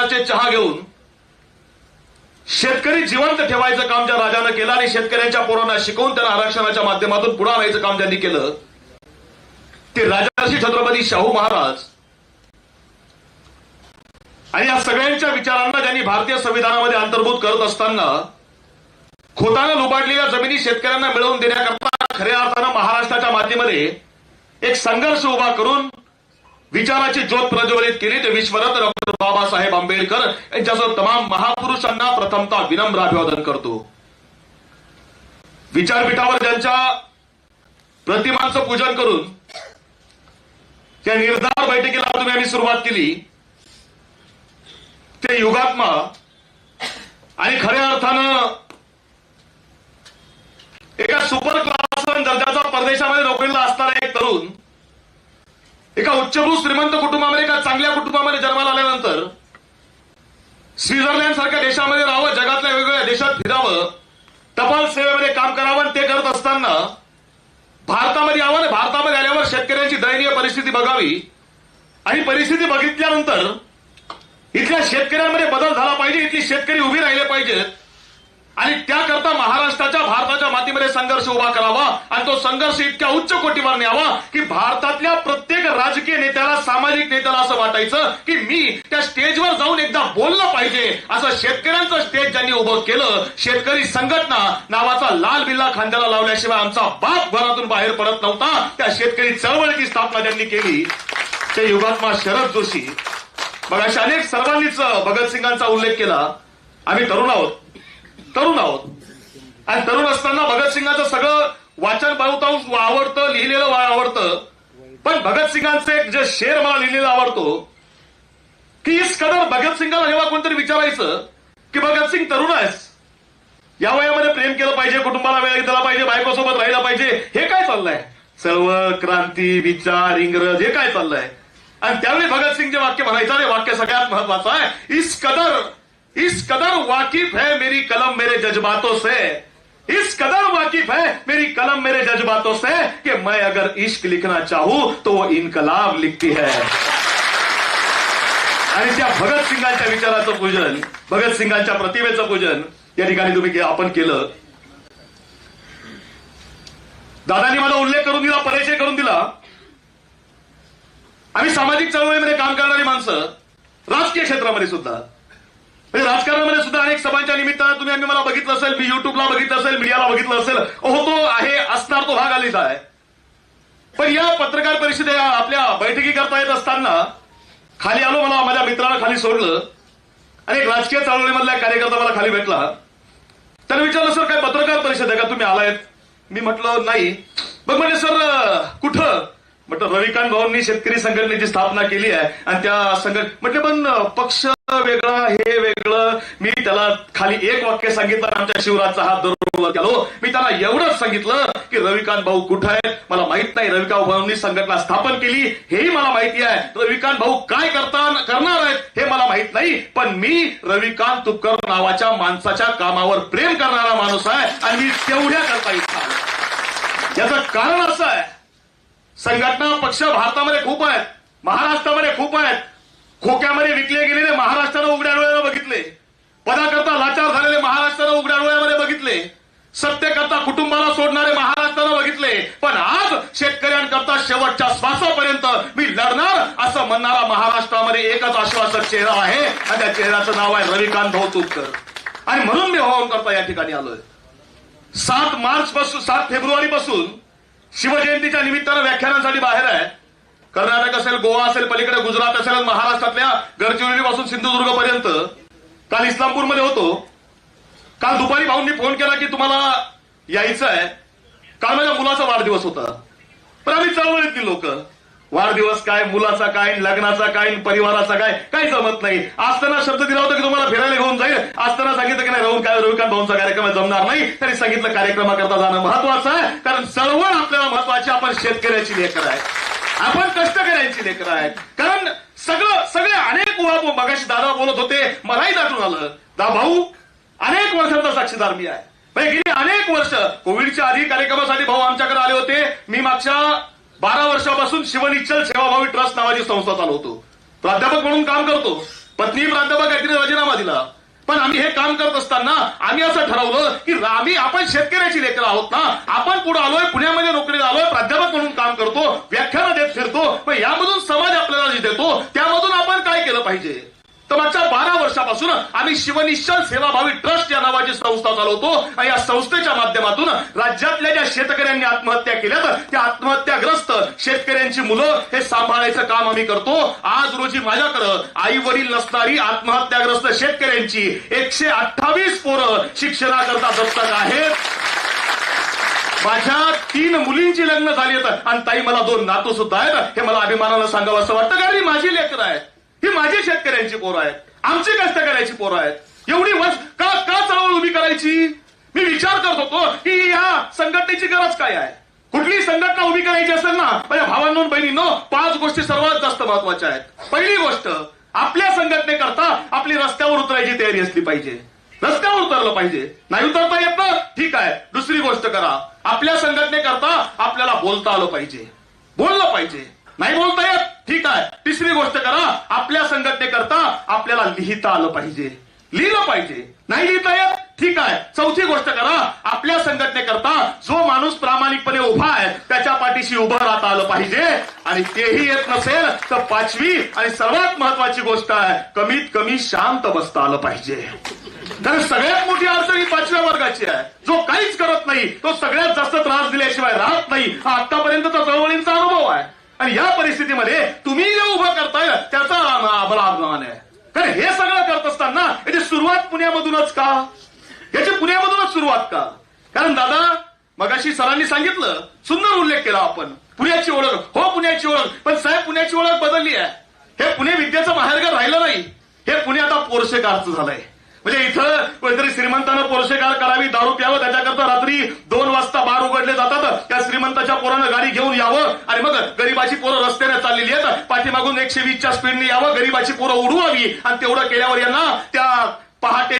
रुपयाचे चहा घेऊन शेतकरी जिवंत ठेवायचं काम ज्या राजानं केलं आणि शेतकऱ्यांच्या पोरांना शिकवून त्यांना आरक्षणाच्या माध्यमातून पुढे आणायचं काम त्यांनी केलं ते राजर्षी छत्रपती शाहू महाराज. आणि या सगळ्यांच्या विचारांना त्यांनी भारतीय संविधानामध्ये अंतर्भूत करत असताना खोतानं लुबाडलेल्या जमिनी शेतकऱ्यांना मिळवून देण्याकरता खऱ्या अर्थानं महाराष्ट्राच्या मातीमध्ये एक संघर्ष उभा करून विचाराची ज्योत प्रज्वलित केली ते विश्वरत्न बाबासाहेब आंबेडकर यांच्यासह तमाम महापुरुषांना प्रथमता विनम्र अभिवादन करतो. विचारपीठावर ज्यांच्या प्रतिमांचं पूजन करून त्या निर्धार बैठकीला तुम्ही आम्ही सुरुवात केली. ते युगात्मा आणि खऱ्या अर्थानं एका सुपर क्लास दर्जाचा परदेशामध्ये नोकरीला असणारा एक तरुण एका श्रीमंत कुटुंबामध्ये का चांगल्या कुटुंबामध्ये जन्माला आल्यानंतर स्वित्झर्लंड सारख्या देशामध्ये राहावं जगातल्या वेगवेगळ्या देशात फिरावं टपाल सेवेमध्ये काम करावं आणि ते करत असताना भारतामध्ये यावं आणि भारतामध्ये आल्यावर शेतकऱ्यांची दयनीय परिस्थिती बघावी. आणि परिस्थिती बघितल्यानंतर इथल्या शेतकऱ्यांमध्ये बदल झाला पाहिजे इथली शेतकरी उभी राहिले पाहिजेत. आणि त्याकरता महाराष्ट्राच्या भारताच्या मातीमध्ये संघर्ष उभा करावा आणि तो संघर्ष इतक्या उच्च कोटीवर न्यावा की भारतातल्या प्रत्येक राजकीय नेत्याला सामाजिक नेत्याला असं वाटायचं की मी त्या स्टेजवर जाऊन एकदा बोललं पाहिजे. असं शेतकऱ्यांचं स्टेज ज्यांनी उभं केलं शेतकरी संघटना नावाचा लाल बिल्ला खांद्याला लावल्याशिवाय आमचा बाप घरातून बाहेर पडत नव्हता. त्या शेतकरी चळवळीची स्थापना ज्यांनी केली ते युगात्मा शरद जोशी. मग अशा अनेक सर्वांनीच भगतसिंगांचा उल्लेख केला. आम्ही तरुण आहोत. तरुण आहोत. आणि तरुण असताना भगतसिंगाचं सगळं वाचन बहुतांश आवडतं लिहिलेलं आवडतं. पण भगतसिंगांचं एक जे शेर मला लिहिलेला आवडतो की इस कदर भगतसिंगाला जेव्हा कोणतरी विचारायचं की भगतसिंग तरुण आहेस. या वयामध्ये प्रेम केलं पाहिजे कुटुंबाला वेळ दिला पाहिजे बायकोसोबत राहिला पाहिजे हे काय चाललंय? चळवळ क्रांती विचार इंग्रज हे काय चाललंय? आणि त्यावेळी भगतसिंग जे वाक्य म्हणायचं वाक्य सगळ्यात महत्वाचं आहे. इस कदर इस कदर वाकिफ है मेरी कलम मेरे जज्बातों से। इस कदर वाकिफ है मेरी कलम मेरे जज्बातों से कि मैं अगर इश्क लिखना चाहूं तो वो इनकलाब लिखती है। आणि त्या भगत सिंगांच्या विचाराचं पूजन भगत सिंगांच्या प्रतिमेचं पूजन या ठिकाणी तुम्ही आपण केलं. दादानी मला उल्लेख करून दिला परिचय करून दिला. आम्ही सामाजिक चळवळीमध्ये काम करणारी माणसं राजकीय क्षेत्रामध्ये सुद्धा. म्हणजे राजकारणामध्ये सुद्धा अनेक सभांच्या निमित्तानं तुम्ही आम्ही मला बघितलं असेल मी युट्यूबला बघितलं असेल मीडियाला बघितलं असेल होतो आहे असणार तो भाग आलेला आहे. पण या पत्रकार परिषदे आपल्या बैठकी करता येत असताना खाली आलो मला माझ्या मित्राला खाली सोडलं आणि एक राजकीय चळवळीमधला कार्यकर्ता मला खाली भेटला. त्याने विचारलं सर काय पत्रकार परिषद आहे का? तुम्ही आलायत. मी म्हटलं नाही. बघ म्हणजे सर कुठं? म्हटलं रविकांत भाऊंनी शेतकरी संघटनेची स्थापना केली आहे आणि त्या संघट म्हटलं पण पक्ष वेगळा हे वेगळं. मी त्याला खाली एक वाक्य सांगितलं आमच्या शिवराजचा हात धरून गेलो मी त्याला एवढंच सांगितलं की रविकांत भाऊ कुठं आहेत? मला माहीत नाही. रविकांत भाऊंनी संघटना स्थापन केली हेही मला माहिती आहे. रविकांत भाऊ काय करता करणार आहेत हे मला माहीत नाही. पण मी रविकांत तुपकर नावाच्या माणसाच्या कामावर प्रेम करणारा माणूस आहे आणि मी तेवढ्या करता इच्छा याचं कारण असं आहे संघटना पक्ष भारतामध्ये खूप आहेत महाराष्ट्रामध्ये खूप आहेत. खोक्यामध्ये विकले गेलेले महाराष्ट्रानं उघड्या डोळ्यानं बघितले. पदाकरता लाचार झालेले महाराष्ट्रानं उघड्या डोळ्यामध्ये बघितले. सत्यकर्ता कुटुंबाला सोडणारे महाराष्ट्रानं बघितले. पण आज शेतकऱ्यांकरता शेवटच्या श्वासापर्यंत मी लढणार असं म्हणणारा महाराष्ट्रामध्ये एकच आश्वासक चेहरा आहे. आणि त्या चेहऱ्याचं नाव आहे रविकांत भाऊ तुपकर आणि म्हणून मी हवामान करता या ठिकाणी आलोय. सात मार्च पासून सात फेब्रुवारी पासून शिवजयंतीच्या निमित्तानं व्याख्यानांसाठी बाहेर आहे. कर्नाटक असेल गोवा असेल पलीकडे गुजरात असेल महाराष्ट्रातल्या गडचिरोलीपासून सिंधुदुर्ग पर्यंत काल इस्लामपूरमध्ये होतो. काल दुपारी भाऊंनी फोन केला की तुम्हाला यायचं आहे काल माझ्या मुलाचा वाढदिवस होता. पण आम्ही चळवळीतली लोक. वाढदिवस काय मुलाचा काय लग्नाचा काय परिवाराचा काय काही जमत नाही. आज शब्द दिला होता की तुम्हाला फिरायला घेऊन जाईल? असताना सांगितलं की नाही राहून काय रविकांत भाऊंचा कार्यक्रम जमणार नाही. तरी सांगितलं कार्यक्रमाकरता जाणं महत्वाचं आहे कारण चळवळ आपल्याला महत्वाची आपण शेतकऱ्याची लेकर आहे आपण कष्टकऱ्यांची लेकर आहेत. कारण सगळं सगळे अनेक उहा मगाशी दादा बोलत होते मलाही दाटून आलं. दा भाऊ अनेक वर्षांचा साक्षीदार मी आहे. म्हणजे गेली अनेक वर्ष कोविडच्या आधी कार्यक्रमासाठी भाऊ आमच्याकडे आले होते. मी मागच्या बारा वर्षापासून शिवनिच्चल सेवाभावी ट्रस्ट नावाची संस्था चालवतो प्राध्यापक म्हणून काम करतो. पत्नी प्राध्यापक काहीतरी राजीनामा दिला. पण आम्ही हे काम करत असताना आम्ही असं ठरवलं की आम्ही आपण शेतकऱ्याची लेकर आहोत ना आपण पुढे आलोय पुण्यामध्ये नोकरीला आलोय प्राध्यापक म्हणून काम करतो व्याख्यानं देत फिरतो पण यामधून समाज आपल्याला जे देतो त्यामधून आपण काय केलं पाहिजे? तर मागच्या बारा वर्षापासून आम्ही शिवनिश्चल सेवाभावी ट्रस्ट या नावाची संस्था चालवतो आणि या संस्थेच्या माध्यमातून राज्यातल्या ज्या शेतकऱ्यांनी आत्महत्या केल्यात त्या आत्महत्याग्रस्त शेतकऱ्यांची मुलं हे सांभाळायचं काम आम्ही करतो. आज रोजी माझ्याकडं आई वडील नसणारी आत्महत्याग्रस्त शेतकऱ्यांची एकशे अठ्ठावीस पोरं शिक्षणाकरता दत्तक आहेत. माझ्या तीन मुलींची लग्न झाली आहेत आणि ताई मला दोन नातू सुद्धा आहेत. हे मला अभिमानानं सांगावं असं वाटतं. कारण माझी लेकरं आहेत. ही माझी शेतकऱ्यांची पोरं आहेत. आमची कष्टकऱ्याची पोरं आहेत. एवढी वर्ष का का चळवळ उभी करायची? मी विचार करत होतो की या संघटनेची गरज काय आहे? कुठली संघटना उभी करायची असेल ना माझ्या भावांनो बहिणींनो पाच गोष्टी सर्वात जास्त महत्त्वाच्या आहेत. पहिली गोष्ट आपल्या संघटनेकरता आपली रस्त्यावर उतरायची तयारी असली पाहिजे. रस्त्यावर उतरलं पाहिजे. नाही उतरता येत ना? ठीक आहे. दुसरी गोष्ट करा. आपल्या संघटनेकरता आपल्याला बोलता आलं पाहिजे. बोललं पाहिजे. नाही बोलता येत. ठीक आहे. तिसरी गोष्ट करा. आपल्या संघटनेकरता आपल्याला लिहिता आलं पाहिजे. लिहिलं पाहिजे. नाही लिहिता येत? ठीक आहे. चौथी गोष्ट करा. आपल्या संघटनेकरता जो माणूस प्रामाणिकपणे उभा आहे त्याच्या पाठीशी उभं राहता आलं पाहिजे. आणि तेही येत नसेल तर पाचवी आणि सर्वात महत्वाची गोष्ट आहे कमीत कमी शांत बसता आलं पाहिजे. कारण सगळ्यात मोठी अडचण ही पाचव्या वर्गाची आहे. जो काहीच करत नाही तो सगळ्यात जास्त त्रास दिल्याशिवाय राहत नाही. हा आतापर्यंतचा चळवळींचा अनुभव आहे. आणि या परिस्थितीमध्ये तुम्ही जे उभं करताय त्याचा आम्हाला अभिमान आहे. कारण हे सगळं करत असताना याची सुरुवात पुण्यामधूनच का? याची पुण्यामधूनच सुरुवात का? कारण दादा मगाशी सरांनी सांगितलं सुंदर उल्लेख केला आपण. पुण्याची ओळख. हो पुण्याची ओळख. पण साहेब पुण्याची ओळख बदलली आहे. हे पुणे विद्येचं बाहेरगार राहिलं नाही. हे पुणे आता पोरशेकारचं झालंय. म्हणजे इथं कोणीतरी श्रीमंतानं पोरशेकार करावी दारू प्यावं त्याच्याकरता रात्री दोन वाजता बार उघडले जातात त्या श्रीमंताच्या पोरानं गाडी घेऊन यावं. आणि मग गरीबाची पोरं रस्त्याने चाललेली आहेत. पाठीमागून एकशे वीसच्या स्पीडने यावं. गरीबाची पोरं उडवावी आणि तेवढं केल्यावर यांना त्या पहाटे